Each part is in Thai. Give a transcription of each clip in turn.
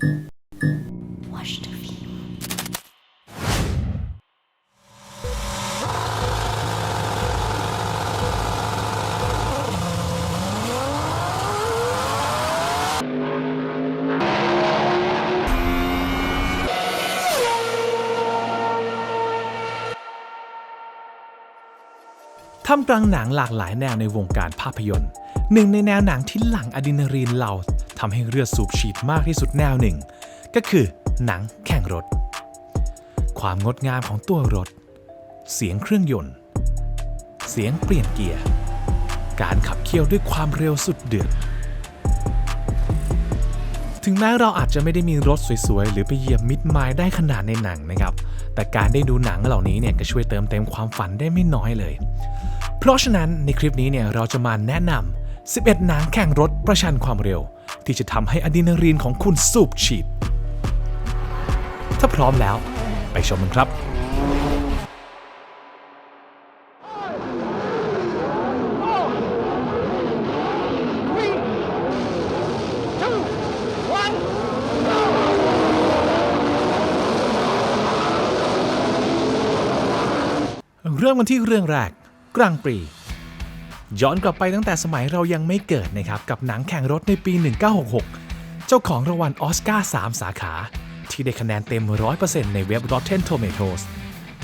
Watch the film. ท่ามกลางหนังหลากหลายแนวในวงการภาพยนตร์ หนึ่งในแนวหนังที่หลั่งอะดรีนาลีนเรา ทำให้เลือดสูบฉีดมากที่สุดแนวหนึ่ง ก็คือหนังแข่งรถ ความงดงามของตัวรถ เสียงเครื่องยนต์ เสียงเปลี่ยนเกียร์ การขับเคี่ยวด้วยความเร็วสุดเดือดถึงแม้เราอาจจะไม่ได้มีรถสวยๆ หรือไปเหยียบมิดไมล์ได้ขนาดในหนังนะครับ แต่การได้ดูหนังเหล่านี้เนี่ยก็ช่วยเติมเต็มความฝันได้ไม่น้อยเลย เพราะฉะนั้นในคลิปนี้เนี่ยเราจะมาแนะนำ11 หนังแข่งรถประชันความเร็ว ที่จะทำให้อะดรีนาลีนของคุณสูบฉีด ถ้าพร้อมแล้ว ไปชมกันครับ เริ่มกันที่เรื่องแรก กลางปรี ย้อนกลับไปตั้งแต่สมัยเรายังไม่เกิดนะครับกับหนังแข่งรถในปี 1966 เจ้าของรางวัลออสการ์3สาขา ที่ได้คะแนนเต็ม 100%ในเว็บ Rotten Tomatoes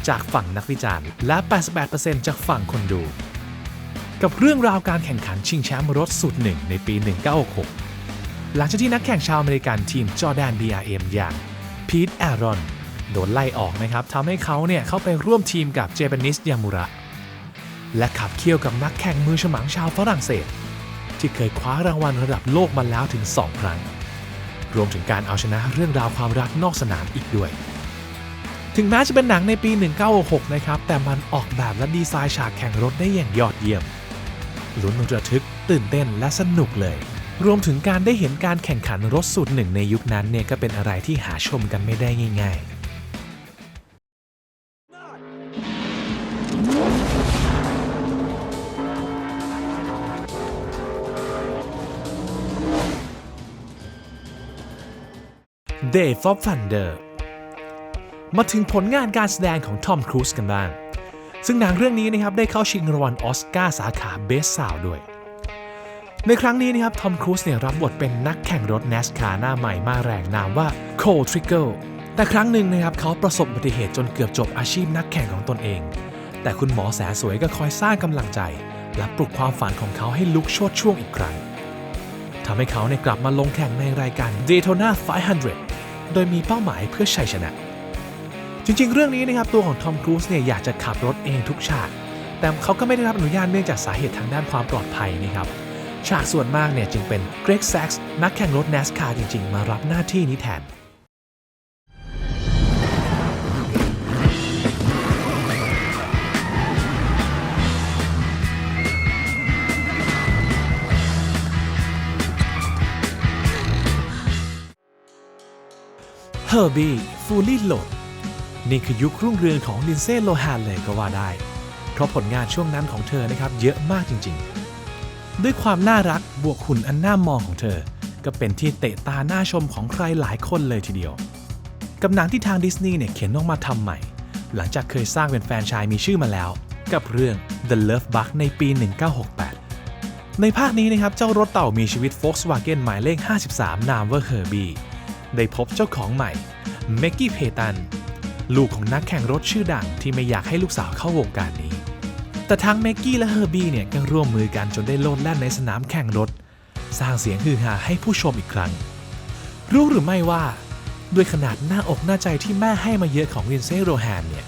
จากฝั่งนักวิจารณ์และ 88%จากฝั่งคนดู กับเรื่องราวการแข่งขันชิงแชมป์รถสุดหนึ่งในปี 1966 หลังจากที่นักแข่งชาวอเมริกันทีมจอแดน BRM อย่างพีทแอรอนโดนไล่ออกนะครับทำให้เขาเนี่ยเข้าไปร่วมทีมกับเจแปนิสยามุระ และขับเคี่ยวกับนักแข่งมือฉมังชาวฝรั่งเศส ที่เคยคว้ารางวัลระดับโลกมาแล้วถึง 2 ครั้ง รวมถึงการเอาชนะเรื่องราวความรักนอกสนามอีกด้วย ถึงแม้จะเป็นหนังในปี 1966 นะครับ แต่มันออกแบบและดีไซน์ฉากแข่งรถได้อย่างยอดเยี่ยมลุ้นระทึก ตื่นเต้นและสนุกเลย รวมถึงการได้เห็นการแข่งขันรถสูตรหนึ่งในยุคนั้นเนี่ยก็เป็นอะไรที่หาชมกันไม่ได้ง่าย ๆ Day of Thunder มาถึงผลงานการแสดงของทอมครูซกันบ้าง ซึ่งหนังเรื่องนี้นะครับได้เข้าชิงรางวัลออสการ์สาขาเบสซาวด้วย ในครั้งนี้นะครับทอมครูซเนี่ยรับบทเป็นนักแข่งรถ NASCAR หน้าใหม่มาแรงนามว่าโคลทริกเกิลแต่ครั้งหนึ่งนะครับเขาประสบอุบัติเหตุจนเกือบจบอาชีพนักแข่งของตนเอง แต่คุณหมอแสนสวยก็คอยสร้างกำลังใจ และปลุกความฝันของเขาให้ลุกโชดช่วงอีกครั้งทำให้เขาเนี่ยกลับมาลงแข่งในรายการ Daytona 500 โดยมีเป้าหมายเพื่อชัยชนะ จริงๆ เรื่องนี้นะครับตัวของทอมครูซเนี่ยอยากจะขับรถเองทุกฉาก แต่เขาก็ไม่ได้รับอนุญาตเนื่องจากสาเหตุทางด้านความปลอดภัยนะครับฉากส่วนมากเนี่ยจึงเป็นเกรกแซ็กซ์นักแข่งรถ NASCAR จริง ๆ มารับหน้าที่นี้แทน เฮอร์บี้ฟูลี่โหลดนี่คือยุครุ่งเรืองของลินเซ่โลฮานเลยก็ว่าได้ เพราะผลงานช่วงนั้นของเธอนะครับเยอะมากจริง ๆ ด้วยความน่ารักบวกหุ่นอันน่ามองของเธอ ก็เป็นที่เตะตาหน้าชมของใครหลายคนเลยทีเดียว กับหนังที่ทางดิสนีย์เนี่ยเขียนออกมาทำใหม่ หลังจากเคยสร้างเป็นแฟนชายมีชื่อมาแล้ว กับเรื่อง The Love Bug ในปี 1968 ในภาคนี้นะครับเจ้ารถเต่ามีชีวิต Volkswagen หมายเลข 53 นามว่า Herbie ได้พบเจ้าของใหม่เมกกี้เพตันลูกของนักแข่งรถชื่อดังที่ไม่อยากให้ลูกสาวเข้าวงการนี้ แต่ทั้งเมกกี้และเฮอร์บี้เนี่ยก็ร่วมมือกันจนได้โลดแล่นในสนามแข่งรถ สร้างเสียงฮือฮาให้ผู้ชมอีกครั้ง รู้หรือไม่ว่า ด้วยขนาดหน้าอกหน้าใจที่แม่ให้มาเยอะของวินเซ่โรแฮนเนี่ย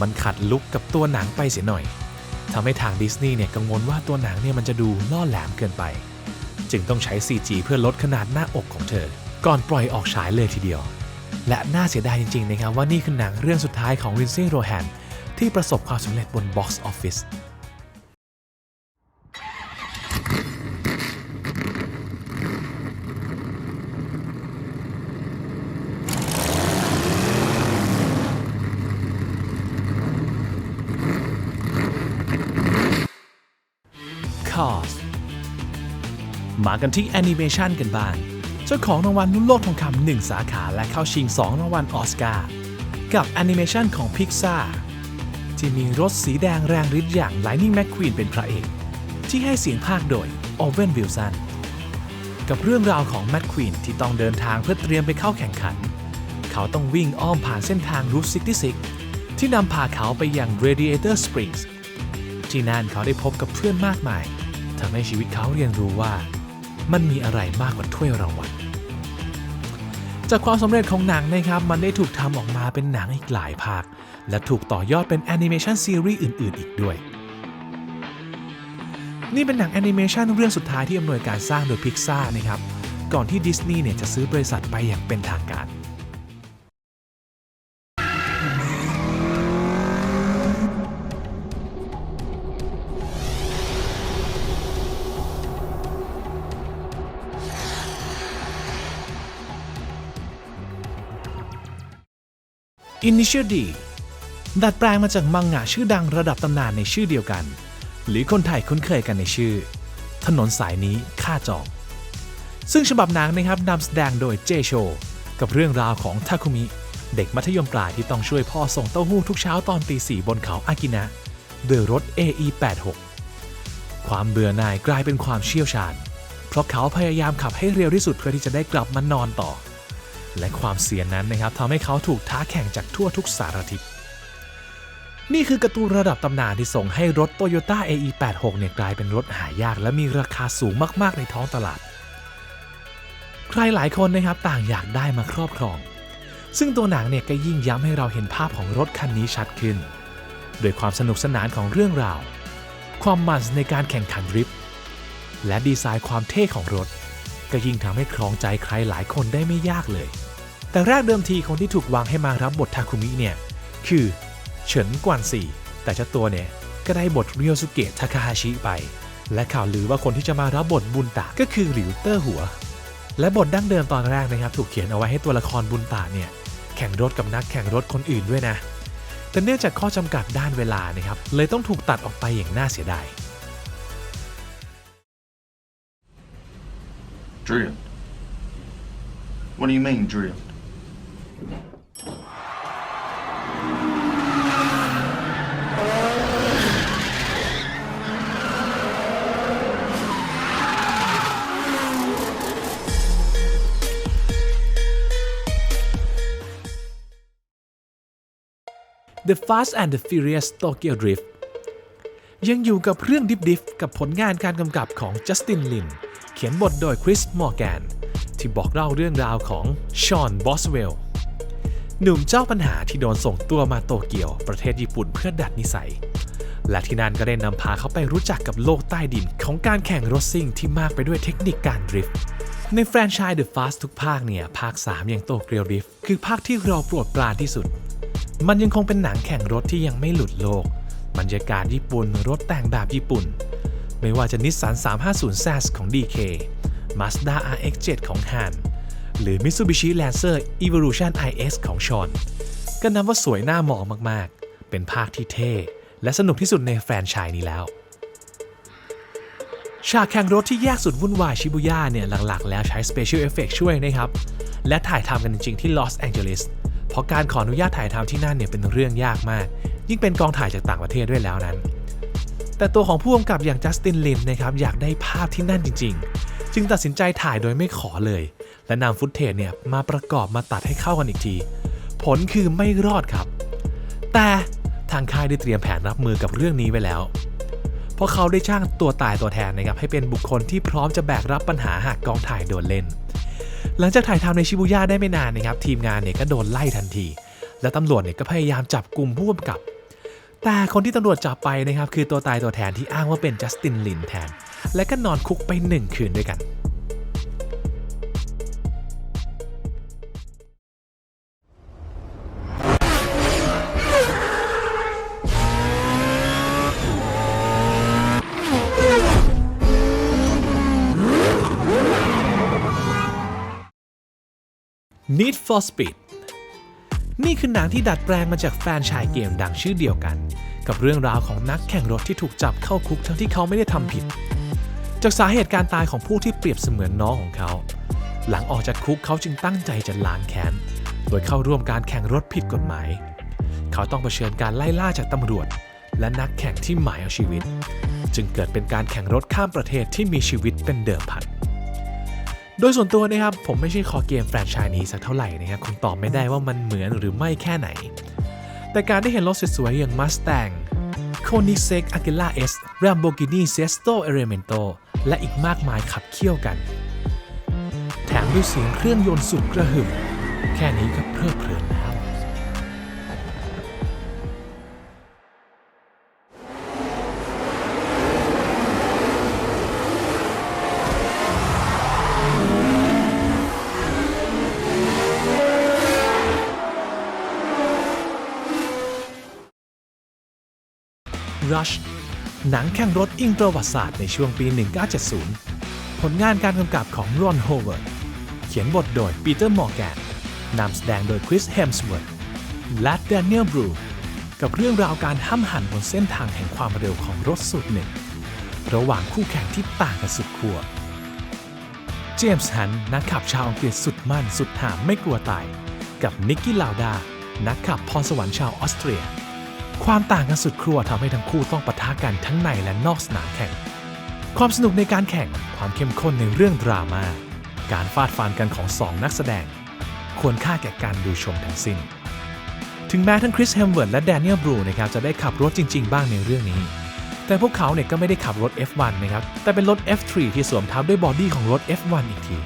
มันขัดลุกกับตัวหนังไปเสียหน่อยทำให้ทางดิสนีย์เนี่ยกังวลว่าตัวหนังเนี่ยมันจะดูล่อแหลมเกินไป จึงต้องใช้ CG เพื่อลดขนาดหน้าอกของเธอ ก่อนปล่อยออกฉายเลยทีเดียว และน่าเสียดายจริง ๆ นะครับ ว่านี่คือหนังเรื่องสุดท้ายของวินเซ่โรแฮนที่ประสบความสำเร็จบน Box Office Cars มากันที่แอนิเมชันกันบ้าง เจ้าของรางวัลรุ่นโลกทองคำหนึ่งสาขาและเข้าชิง 2 รางวัลออสการ์กับแอนิเมชันของ Pixar ที่มีรถสีแดงแรงฤทธิ์อย่าง Lightning McQueen เป็นพระเอก ที่ให้เสียงภาคโดย Owen Wilson กับเรื่องราวของแม c ควีนที่ต้องเดินทางเพื่อเตรียมไปเข้าแข่งขัน เขาต้องวิ่งอ้อมผ่านเส้นทางรูท66 ที่นำพาเขาไปยัง Radiator Springs ที่นั่นเขาได้พบกับเพื่อนมากมายทำให้ชีวิตเขาเรียนรู้ว่า มันมีอะไรมากกว่าถ้วยรางวัลจากความสำเร็จของหนังนะครับ มันได้ถูกทำออกมาเป็นหนังอีกหลายภาค และถูกต่อยอดเป็นแอนิเมชันซีรีส์อื่น ๆ อีกด้วย นี่เป็นหนังแอนิเมชันเรื่องสุดท้ายที่อำนวยการสร้างโดยพิกซ่านะครับ ก่อนที่ดิสนีย์เนี่ยจะซื้อบริษัทไปอย่างเป็นทางการ Initial D ดัดแปลงมาจากมังงะชื่อดังระดับตำนานในชื่อเดียวกัน หรือคนไทยคุ้นเคยกันในชื่อ ถนนสายนี้ค่าจอง ซึ่งฉบับหนังนะครับนำแสดงโดยเจโช กับเรื่องราวของทาคุมิ เด็กมัธยมปลายที่ต้องช่วยพ่อส่งเต้าหู้ทุกเช้าตอนตีสี่บนเขาอากินะด้วยรถ AE86 ความเบื่อหน่ายกลายเป็นความเชี่ยวชาญ เพราะเขาพยายามขับให้เร็วที่สุดเพื่อที่จะได้กลับมานอนต่อ และความเสียนนั้นนะครับทำให้เขาถูกท้าแข่งจากทั่วทุกสารทิศนี่คือการ์ตูนระดับตำนานที่ส่งให้รถ Toyota AE86 เนี่ยกลายเป็นรถหายากและมีราคาสูงมาก ๆ ในท้องตลาด ใครหลายคนนะครับต่างอยากได้มาครอบครอง ซึ่งตัวหนังเนี่ยก็ยิ่งย้ำให้เราเห็นภาพของรถคันนี้ชัดขึ้น โดยความสนุกสนานของเรื่องราว ความมันในการแข่งขันดริฟต์และดีไซน์ความเท่ของรถ ก็ยิ่งทำให้ครองใจใครหลายคนได้ไม่ยากเลย แต่แรกเดิมทีคนที่ถูกวางให้มารับบททาคุมิเนี่ย คือเฉินกวนซีแต่เจ้าตัวเนี่ย ก็ได้บทเรียวสุเกะทาคาฮาชิไป และข่าวลือว่าคนที่จะมารับบทบุญตะก็คือหลิวเตอร์หัว และบทดั้งเดิมตอนแรกนะครับ ถูกเขียนเอาไว้ให้ตัวละครบุญตะเนี่ยแข่งรถกับนักแข่งรถคนอื่นด้วยนะแต่เนื่องจากข้อจำกัดด้านเวลานะครับเลยต้องถูกตัดออกไปอย่างน่าเสียดาย Drift. What do you mean, drift? The Fast and the Furious Tokyo Drift ยังอยู่กับเรื่องดิฟดิฟกับผลงานการกำกับของจัสตินลินเขียนบทโดยคริสมอร์แกนที่บอกเล่าเรื่องราวของชอนบอสเวลล์หนุ่มเจ้าปัญหาที่โดนส่งตัวมาโตเกียว ประเทศญี่ปุ่นเพื่อดัดนิสัย และที่นั่นก็ได้นำพาเขาไปรู้จักกับโลกใต้ดินของการแข่งรถซิ่งที่มากไปด้วยเทคนิคการดริฟต์ในแฟรนไชส์ The Fast ทุกภาคเนี่ย ภาค 3 อย่างโตเกียวดริฟต์คือภาคที่เราโปรดปรานที่สุด มันยังคงเป็นหนังแข่งรถที่ยังไม่หลุดโลก บรรยากาศญี่ปุ่นรถแต่งแบบญี่ปุ่น ไม่ว่าจะนิสสัน 350 z ของ DK Mazda RX-7 ของ Han หรือ Mitsubishi Lancer Evolution IS ของชอนก็นับว่าสวยหน้ามองมากๆ เป็นภาคที่เท่ และสนุกที่สุดในแฟรนไชส์นี้แล้ว ฉากแข่งรถที่แยกสุดวุ่นวายชิบุย่าเนี่ยหลักๆ แล้วใช้ Special Effect ช่วยนะครับ และถ่ายทำกันจริงๆที่ลอสแองเจลิส เพราะการขออนุญาตถ่ายทำที่นั่นเนี่ยเป็นเรื่องยากมาก ยิ่งเป็นกองถ่ายจากต่างประเทศด้วยแล้วนั้น แต่ตัวของผู้กำกับอย่างจัสตินลินนะครับอยากได้ภาพที่นั่นจริง ๆ จึงตัดสินใจถ่ายโดยไม่ขอเลย และนำฟุตเทจเนี่ยมาประกอบมาตัดให้เข้ากันอีกที ผลคือไม่รอดครับ แต่ทางค่ายได้เตรียมแผนรับมือกับเรื่องนี้ไว้แล้ว เพราะเขาได้จ้างตัวตายตัวแทนนะครับให้เป็นบุคคลที่พร้อมจะแบกรับปัญหาหากกองถ่ายโดนเล่น หลังจากถ่ายทำในชิบูย่าได้ไม่นานนะครับทีมงานเนี่ยก็โดนไล่ทันที และตำรวจเนี่ยก็พยายามจับกลุ่มผู้กำกับ แต่คนที่ตำรวจจับไปนะครับคือตัวตายตัวแทนที่อ้างว่าเป็นจัสตินลินแทน และก็นอนคุกไปหนึ่งคืนด้วยกัน Need for Speed นี่คือหนังที่ดัดแปลงมาจากแฟนชายเกมดังชื่อเดียวกัน กับเรื่องราวของนักแข่งรถที่ถูกจับเข้าคุกทั้งที่เขาไม่ได้ทำผิด จากสาเหตุการตายของผู้ที่เปรียบเสมือนน้องของเขา หลังออกจากคุกเขาจึงตั้งใจจะล้างแค้น โดยเข้าร่วมการแข่งรถผิดกฎหมาย เขาต้องเผชิญการไล่ล่าจากตำรวจ และนักแข่งที่หมายเอาชีวิต จึงเกิดเป็นการแข่งรถข้ามประเทศที่มีชีวิตเป็นเดิมพัน โดยส่วนตัวนะครับผมไม่ใช่คอเกมแฟรนไชส์นี้สักเท่าไหร่นะครับคงตอบไม่ได้ว่ามันเหมือนหรือไม่แค่ไหน แต่การได้เห็นรถสวยๆอย่าง Mustang Koenigsegg Agila S Lamborghini Sesto Elemento และอีกมากมายขับเคี่ยวกัน แถมด้วยเสียงเครื่องยนต์สุดกระหึ่มแค่นี้ก็เพลิดเพลิน Rush หนังแข่งรถอิงประวัติศาสตร์ในช่วงปี 1970 ผลงานการกำกับของรอนโฮเวิร์ด เขียนบทโดยปีเตอร์มอร์แกนนำแสดงโดยคริสเฮมสเวิร์ธและแดเนียลบรูกับเรื่องราวการห้ำหันบนเส้นทางแห่งความเร็วของรถสุดหนึ่ง ระหว่างคู่แข่งที่ต่างกันสุดขั้วเจมส์ฮันต์นักขับชาวอังกฤษสุดมั่นสุดหามไม่กลัวตาย กับนิกกี้ลาวดา นักขับพรสวรรค์ชาวออสเตรีย ความต่างกันสุดครัวทำให้ทั้งคู่ต้องปะทะกันทั้งในและนอกสนามแข่ง ความสนุกในการแข่ง ความเข้มข้นในเรื่องดราม่า การฟาดฟันกันของสองนักแสดง ควรค่าแก่การดูชมทั้งสิ้น ถึงแม้ทั้งคริสเฮมเวิร์ดและแดเนียลบรูนะครับจะได้ขับรถจริง ๆ บ้างในเรื่องนี้ แต่พวกเขาเนี่ยก็ไม่ได้ขับรถ F1 นะครับ แต่เป็นรถ F3 ที่สวมทับด้วยบอดี้ของรถ F1 อีกที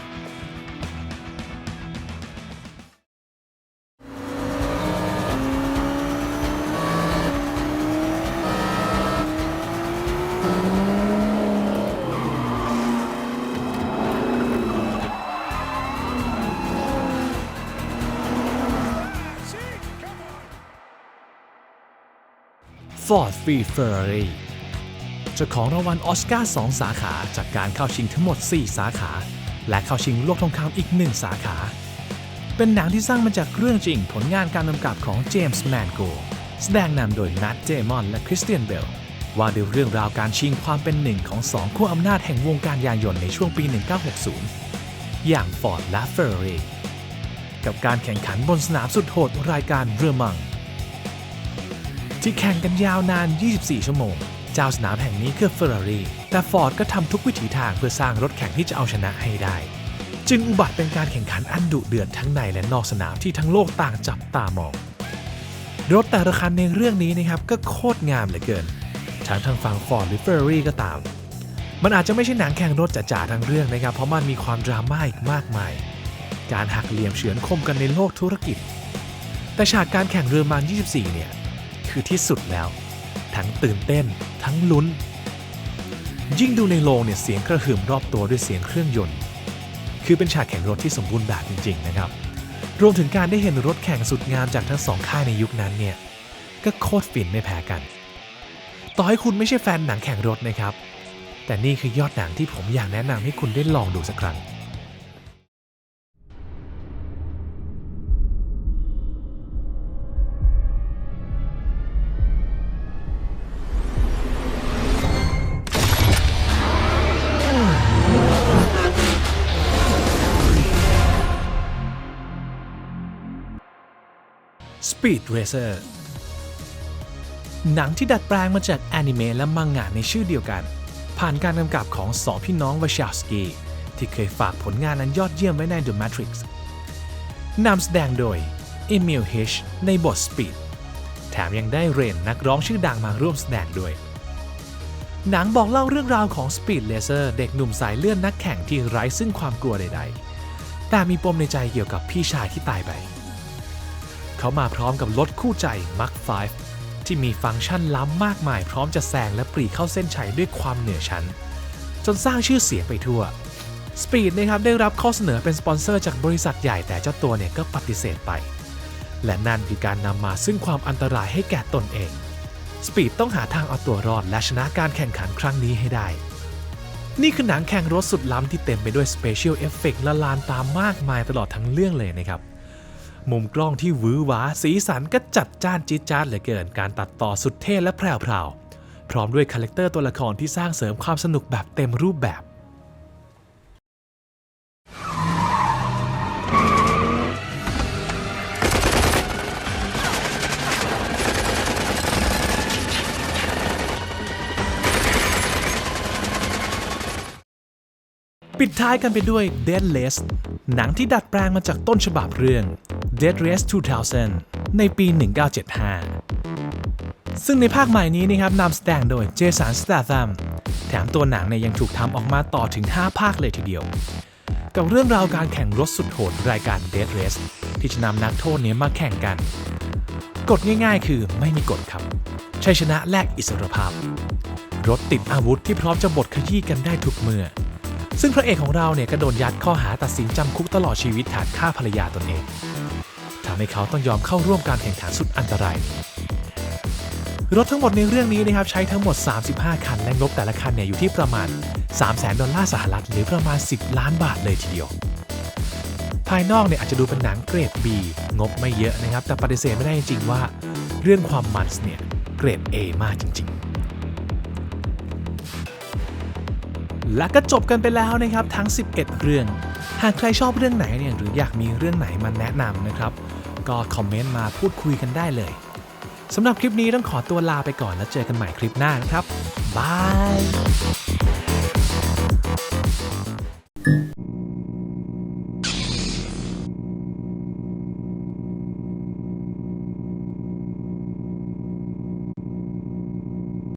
Ford f r e e Ferrari เจ้าของรางวัลออสการ์2สาขาจากการเข้าชิงทั้งหมด 4 สาขา และเข้าชิงโลกทองคำอีก 1 สาขา เป็นหนังที่สร้างมาจากเรื่องจริงผลงานการกำกับของเจมส์แมนโกแสดงนำโดยแมตต์เดมอนและคริสเตียนเบลว่าด้วยเรื่องราวการชิงความเป็นหนึ่งของสองขั้วอำนาจแห่งวงการยานยนต์ในช่วงปี 1960 อย่าง Ford และ Ferrari กับการแข่งขันบนสนามสุดโหดรายการเรือมัง ที่แข่งกันยาวนาน 24 ชั่วโมง เจ้าสนามแห่งนี้คือ Ferrari แต่ Ford ก็ทำทุกวิถีทางเพื่อสร้างรถแข่งที่จะเอาชนะให้ได้ จึงอุบัติเป็นการแข่งขันอันดุเดือดทั้งในและนอกสนามที่ทั้งโลกต่างจับตามอง รถแต่ละคันในเรื่องนี้นะครับก็โคตรงามเหลือเกิน ทั้งทางฝั่ง Ford หรือ Ferrari ก็ตาม มันอาจจะไม่ใช่หนังแข่งรถจ๋าๆทั้งเรื่องนะครับ เพราะมันมีความดราม่าอีกมากมาย การหักเหลี่ยมเฉือนคมกันในโลกธุรกิจ แต่ฉากการแข่งเรือมัน 24 เนี่ย คือที่สุดแล้ว ทั้งตื่นเต้น ทั้งลุ้น ยิ่งดูในโรงเนี่ยเสียงกระหึ่มรอบตัวด้วยเสียงเครื่องยนต์ คือเป็นฉากแข่งรถที่สมบูรณ์แบบจริง ๆ นะครับ รวมถึงการได้เห็นรถแข่งสุดงามจากทั้งสองค่ายในยุคนั้นเนี่ยก็โคตรฟินไม่แพ้กัน ต่อให้คุณไม่ใช่แฟนหนังแข่งรถนะครับ แต่นี่คือยอดหนังที่ผมอยากแนะนำให้คุณได้ลองดูสักครั้ง Speed Racer หนังที่ดัดแปลงมาจากแอนิเมะและมังงะในชื่อเดียวกัน ผ่านการกำกับของสองพี่น้องวาชาสกีที่เคยฝากผลงานอันยอดเยี่ยมไว้ใน The Matrix นำแสดงโดยเอมิลฮิชในบท Speed แถมยังได้เรนนักร้องชื่อดังมาร่วมแสดงด้วย หนังบอกเล่าเรื่องราวของ Speed Racer เด็กหนุ่มสายเลื่อนนักแข่งที่ไร้ซึ่งความกลัวใด ๆ แต่มีปมในใจเกี่ยวกับพี่ชายที่ตายไป เขามาพร้อมกับรถคู่ใจ Mark 5 ที่มีฟังก์ชันล้ำมากมายพร้อมจะแซงและปรีเข้าเส้นชัยด้วยความเหนือชั้น จนสร้างชื่อเสียงไปทั่ว Speed นะครับได้รับข้อเสนอเป็นสปอนเซอร์จากบริษัทใหญ่แต่เจ้าตัวเนี่ยก็ปฏิเสธไป และนั่นคือการนำมาซึ่งความอันตรายให้แก่ตนเอง Speed ต้องหาทางเอาตัวรอดและชนะการแข่งขันครั้งนี้ให้ได้นี่คือหนังแข่งรถสุดล้ำที่เต็มไปด้วยสเปเชียลเอฟเฟกต์ละลานตามมากมายตลอดทั้งเรื่องเลยนะครับ มุมกล้องที่วื้อหวาสีสันก็จัดจ้านจี๊ดจ้านเหลือเกิน การตัดต่อสุดเท่และแพรวๆพร้อมด้วยคาแรคเตอร์ตัวละครที่สร้างเสริมความสนุกแบบเต็มรูปแบบ ปิดท้ายกันไปด้วย Dead List หนังที่ดัดแปลงมาจากต้นฉบับเรื่อง Dead Race 2000 ในปี 1975 ซึ่งในภาคใหม่นี้นะครับนำแสดงโดยเจสันส t ต t ัมแถมตัวหนังเนี่ยยังถูกทำออกมาต่อถึง 5 ภาคเลยทีเดียว กับเรื่องราวการแข่งรถสุดโหดรายการ Dead Race ที่จะนำนักโทษเนี้มาแข่งกัน กฎง่ายๆ คือไม่มีกฎครับชัยชนะแลกอิสรภาพ รถติดอาวุธที่พร้อมจะบดขยี้กันได้ทุกเมื่อ ซึ่งพระเอกของเราเนี่ยก็โดนยัดข้อหาตัดสินจำคุกตลอดชีวิตฐานฆ่าภรรยาตนเอง ให้เขาต้องยอมเข้าร่วมการแข่งขันสุดอันตราย รถทั้งหมดในเรื่องนี้นะครับใช้ทั้งหมด 35 คัน และงบแต่ละคันเนี่ยอยู่ที่ประมาณ 300,000ดอลลาร์สหรัฐหรือประมาณ 10 ล้านบาทเลยทีเดียว ภายนอกเนี่ยอาจจะดูเป็นหนังเกรด B งบไม่เยอะนะครับ แต่ปฏิเสธไม่ได้จริงๆว่า เรื่องความมันส์เนี่ยเกรด A มากจริง ๆและก็จบกันไปแล้วนะครับทั้ง 11 เรื่อง หากใครชอบเรื่องไหนเนี่ยหรืออยากมีเรื่องไหนมาแนะนำนะครับ ก็คอมเมนต์มาพูดคุยกันได้เลยสำหรับคลิปนี้ต้องขอตัวลาไปก่อนแล้วเจอกันใหม่คลิปหน้านะครับบาย